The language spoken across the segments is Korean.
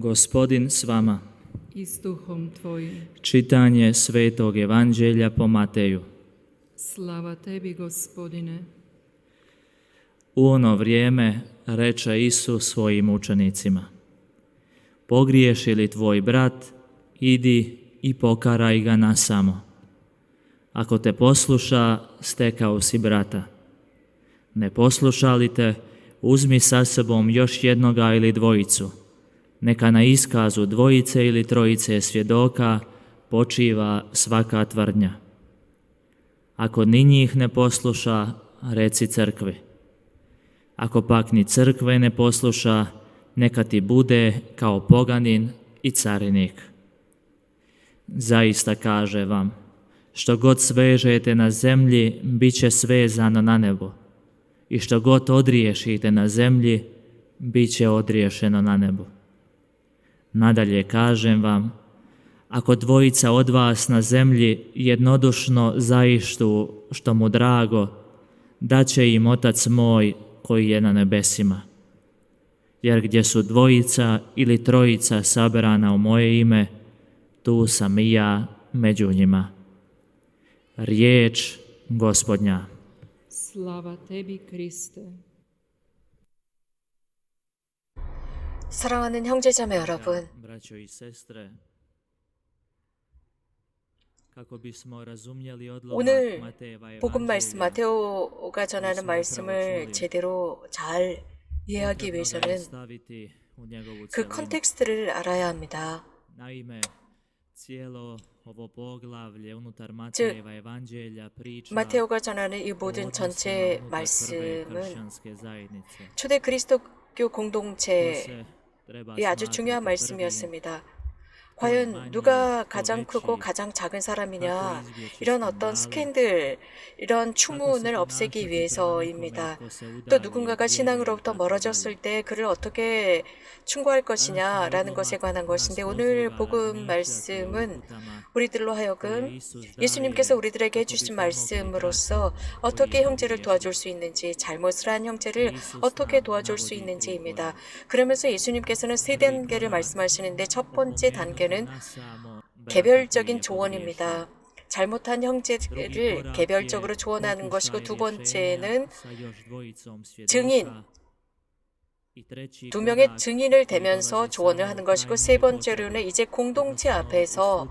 Gospodin s vama. i s duhom Tvojim. Čitanje Svetog Evanđelja po Mateju. Slava Tebi, Gospodine. U ono vrijeme reče Isus svojim učenicima. Pogriješi li tvoj brat, idi i pokaraj ga na samo. Ako te posluša, stekao si brata. Ne posluša li te, uzmi sa sobom još jednoga ili dvojicu. Neka na iskazu dvojice ili trojice svjedoka počiva svaka tvrdnja. Ako ni njih ne posluša, reci crkvi. Ako pak ni crkve ne posluša, neka ti bude kao poganin i carinik. Zaista kaže vam, što god svežete na zemlji, bit će svezano na nebo. I što god odriješite na zemlji, bit će odriješeno na nebu. Nadalje kažem vam, ako dvojica od vas na zemlji jednodušno zaištu što mu drago, daće im Otac moj koji je na nebesima. Jer gdje su dvojica ili trojica saberana u moje ime, tu sam i ja među njima. Riječ gospodnja. Slava Tebi, Kriste. 사랑하는 형제자매 여러분, 오늘 복음 말씀 마테오가 전하는 말씀을 제대로 잘 이해하기 위해서는 그. 컨텍스트를 알아야 합니다. Priča 마테오가 전하는 이 모든 전체 말씀은. 초대 그리스도교 공동체 treba 아주 중요한 말씀이었습니다. 과연 누가 가장 크고 가장 작은 사람이냐 이런 어떤 스캔들 이런 추문을 없애기 위해서입니다. 또 누군가가 신앙으로부터 멀어졌을 때 그를 어떻게 충고할 것이냐라는 것에 관한 것인데 오늘 복음 말씀은 우리들로 하여금 예수님께서 우리들에게 해주신 말씀으로서 어떻게 형제를 도와줄 수 있는지 잘못을 한 형제를 어떻게 도와줄 수 있는지입니다. 그러면서 예수님께서는 세 단계를 말씀하시는데 첫 번째 단계는 개별적인 조언입니다. 잘못한 형제를 개별적으로 조언하는 것이고 두 번째는 증인, 두 명의 증인을 대면서 조언을 하는 것이고 세 번째로는 이제 공동체 앞에서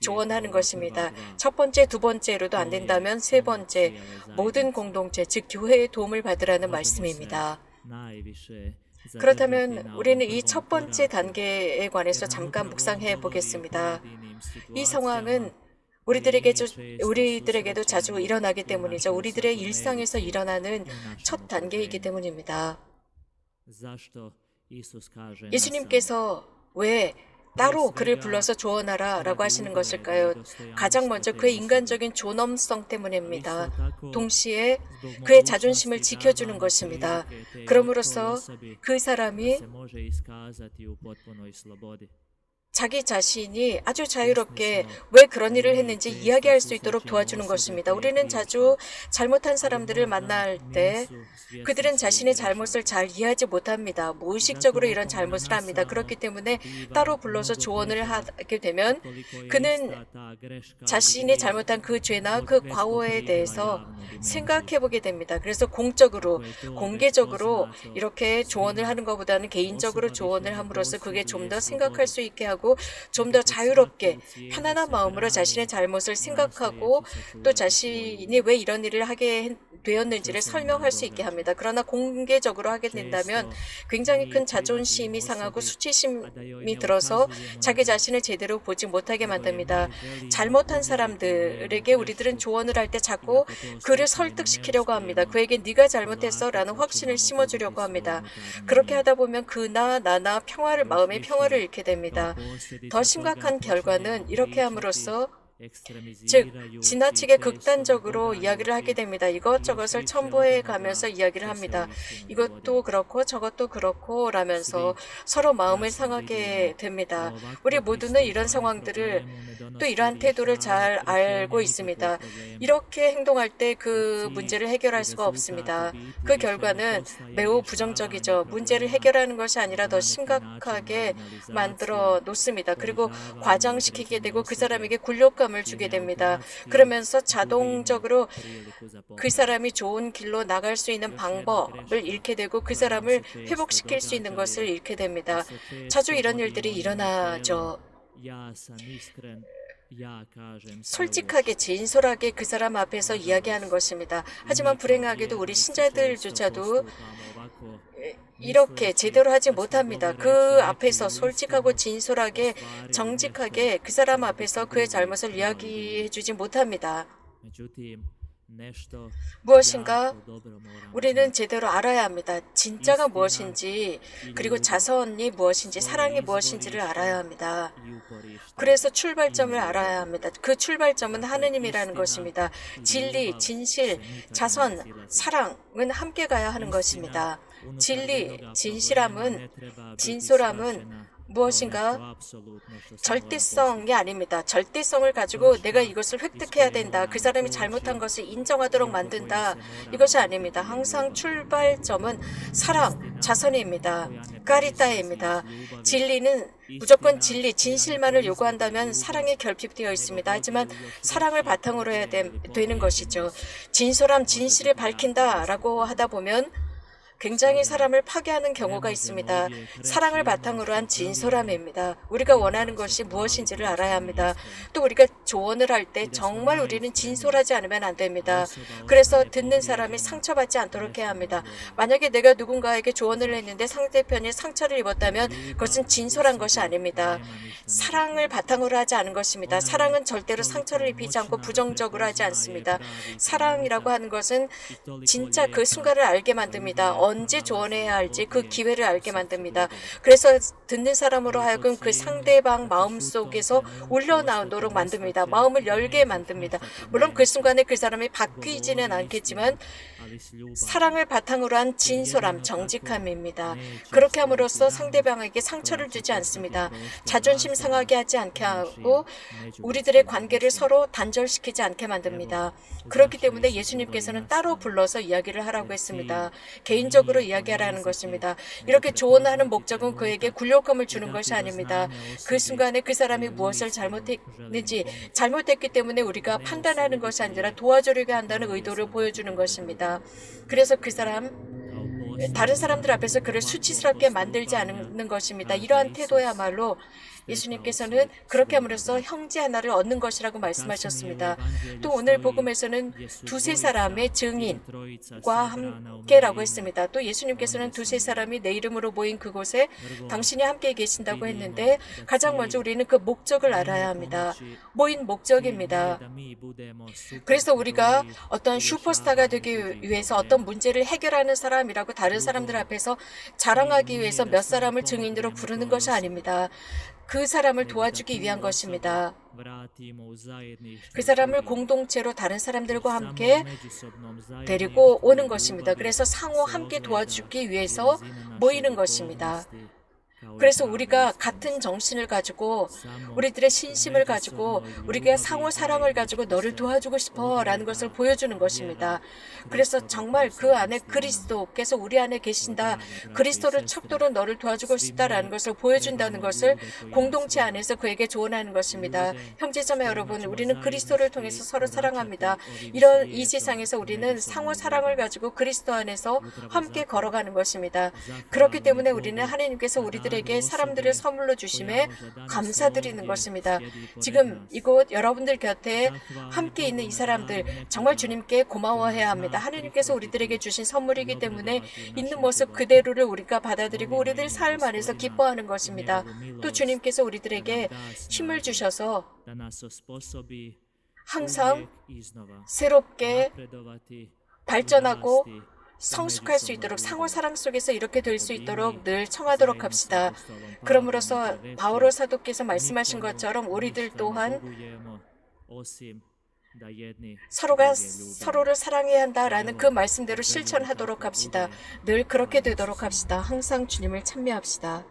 조언하는 것입니다. 첫 번째, 두 번째로도 안 된다면 세 번째, 모든 공동체, 즉 교회의 도움을 받으라는 말씀입니다. 그렇다면 우리는 이 첫 번째 단계에 관해서 잠깐 묵상해 보겠습니다. 이 상황은 우리들에게 우리들에게도 자주 일어나기 때문이죠. 우리들의 일상에서 일어나는 첫 단계이기 때문입니다. 예수님께서 왜 따로 그를 불러서 조언하라 라고 하시는 것일까요? 가장 먼저 그의 인간적인 존엄성 때문입니다. 동시에 그의 자존심을 지켜주는 것입니다. 그럼으로써 그 사람이 자기 자신이 아주 자유롭게 왜 그런 일을 했는지 이야기할 수 있도록 도와주는 것입니다. 우리는 자주 잘못한 사람들을 만날 때 그들은 자신의 잘못을 잘 이해하지 못합니다. 무의식적으로 이런 잘못을 합니다. 그렇기 때문에 따로 불러서 조언을 하게 되면 그는 자신이 잘못한 그 죄나 그 과오에 대해서 생각해 보게 됩니다. 그래서 공적으로, 공개적으로 이렇게 조언을 하는 것보다는 개인적으로 조언을 함으로써 그게 좀 더 생각할 수 있게 하고 좀 더 자유롭게 편안한 마음으로 자신의 잘못을 생각하고 또 자신이 왜 이런 일을 하게 되었는지를 설명할 수 있게 합니다. 그러나 공개적으로 하게 된다면 굉장히 큰 자존심이 상하고 수치심이 들어서 자기 자신을 제대로 보지 못하게 만듭니다. 잘못한 사람들에게 우리들은 조언을 할 때 자꾸 그를 설득시키려고 합니다. 그에게 네가 잘못했어라는 확신을 심어주려고 합니다. 그렇게 하다 보면 그나 나나 평화를 마음의 평화를 잃게 됩니다. 더 심각한 결과는 이렇게 함으로써 즉 지나치게 극단적으로 이야기를 하게 됩니다. 이것저것을 첨부해 가면서 이야기를 합니다. 이것도 그렇고 저것도 그렇고 라면서 서로 마음을 상하게 됩니다. 우리 모두는 이런 상황들을 또 이러한 태도를 잘 알고 있습니다. 이렇게 행동할 때 그 문제를 해결할 수가 없습니다. 그 결과는 매우 부정적이죠. 문제를 해결하는 것이 아니라 더 심각하게 만들어 놓습니다. 그리고 과장시키게 되고 그 사람에게 굴욕 감을 주게 됩니다. 그러면서 자동적으로 그 사람이 좋은 길로 나갈 수 있는 방법을 잃게 되고 그 사람을 회복시킬 수 있는 것을 잃게 됩니다. 자주 이런 일들이 일어나죠. 솔직하게 진솔하게 그 사람 앞에서 이야기하는 것입니다. 하지만 불행하게도 우리 신자들조차도 이렇게 제대로 하지 못합니다. 그 앞에서 솔직하고 진솔하게 정직하게 그 사람 앞에서 그의 잘못을 이야기해 주지 못합니다. 무엇인가 우리는 제대로 알아야 합니다. 진짜가 무엇인지 그리고 자선이 무엇인지 사랑이 무엇인지를 알아야 합니다. 그래서 출발점을 알아야 합니다. 그 출발점은 하느님이라는 것입니다. 진리, 진실, 자선, 사랑은 함께 가야 하는 것입니다. 진리, 진실함은 진솔함은 무엇인가 절대성이 아닙니다. 절대성을 가지고 내가 이것을 획득해야 된다. 그 사람이 잘못한 것을 인정하도록 만든다. 이것이 아닙니다. 항상 출발점은 사랑, 자선입니다. 까리따입니다. 진리는 무조건 진리, 진실만을 요구한다면 사랑에 결핍되어 있습니다. 하지만 사랑을 바탕으로 해야 되, 되는 것이죠. 진솔함, 진실을 밝힌다라고 하다 보면 굉장히 사람을 파괴하는 경우가 있습니다. 사랑을 바탕으로 한 진솔함입니다. 우리가 원하는 것이 무엇인지를 알아야 합니다. 또 우리가 조언을 할 때 정말 우리는 진솔하지 않으면 안 됩니다. 그래서 듣는 사람이 상처받지 않도록 해야 합니다. 만약에 내가 누군가에게 조언을 했는데 상대편이 상처를 입었다면 그것은 진솔한 것이 아닙니다. 사랑을 바탕으로 하지 않은 것입니다. 사랑은 절대로 상처를 입히지 않고 부정적으로 하지 않습니다. 사랑이라고 하는 것은 진짜 그 순간을 알게 만듭니다. 언제 조언해야 할지 그 기회를 알게 만듭니다. 그래서 듣는 사람으로 하여금 그 상대방 마음 속에서 울려나오도록 만듭니다. 마음을 열게 만듭니다. 물론 그 순간에 그 사람이 바뀌지는 않겠지만 사랑을 바탕으로 한 진솔함, 정직함입니다. 그렇게 함으로써 상대방에게 상처를 주지 않습니다. 자존심 상하게 하지 않게 하고 우리들의 관계를 서로 단절시키지 않게 만듭니다. 그렇기 때문에 예수님께서는 따로 불러서 이야기를 하라고 했습니다. 개인적으로 이야기하라는 것입니다. 이렇게 조언하는 목적은 그에게 굴욕감을 주는 것이 아닙니다. 그 순간에 그 사람이 무엇을 잘못했는지 잘못했기 때문에 우리가 판단하는 것이 아니라 도와주려고 한다는 의도를 보여주는 것입니다. 그래서 그 사람 다른 사람들 앞에서 그를 수치스럽게 만들지 않는 것입니다. 이러한 태도야말로 예수님께서는 그렇게 함으로써 형제 하나를 얻는 것이라고 말씀하셨습니다. 또 오늘 복음에서는 두세 사람의 증인과 함께라고 했습니다. 또 예수님께서는 두세 사람이 내 이름으로 모인 그곳에 당신이 함께 계신다고 했는데 가장 먼저 우리는 그 목적을 알아야 합니다. 모인 목적입니다. 그래서 우리가 어떤 슈퍼스타가 되기 위해서 어떤 문제를 해결하는 사람이라고 다른 사람들 앞에서 자랑하기 위해서 몇 사람을 증인으로 부르는 것이 아닙니다. 그 사람을 도와주기 위한 것입니다. 그 사람을 공동체로 다른 사람들과 함께 데리고 오는 것입니다. 그래서 상호 함께 도와주기 위해서 모이는 것입니다. 그래서 우리가 같은 정신을 가지고 우리들의 신심을 가지고 우리가 상호 사랑을 가지고 너를 도와주고 싶어 라는 것을 보여주는 것입니다. 그래서 정말 그 안에 그리스도께서 우리 안에 계신다. 그리스도를 척도로 너를 도와주고 싶다라는 것을 보여준다는 것을 공동체 안에서 그에게 조언하는 것입니다. 형제자매 여러분, 우리는 그리스도를 통해서 서로 사랑합니다. 이런 이 세상에서 우리는 상호 사랑을 가지고 그리스도 안에서 함께 걸어가는 것입니다. 그렇기 때문에 우리는 하나님께서 우리들 에게 사람들을 선물로 주심에 감사드리는 것입니다. 지금 이곳 여러분들 곁에 함께 있는 이 사람들 정말 주님께 고마워해야 합니다. 하나님께서 우리들에게 주신 선물이기 때문에 있는 모습 그대로를 우리가 받아들이고 우리들 삶 안에서 기뻐하는 것입니다. 또 주님께서 우리들에게 힘을 주셔서 항상 새롭게 발전하고 성숙할 수 있도록 상호 사랑 속에서 이렇게 될 수 있도록 늘 청하도록 합시다. 그러므로서 바오로 사도께서 말씀하신 것처럼 우리들 또한 서로가. 서로를 사랑해야 한다라는 그 말씀대로 실천하도록 합시다. 늘 그렇게 되도록 합시다. 항상 주님을 찬미합시다.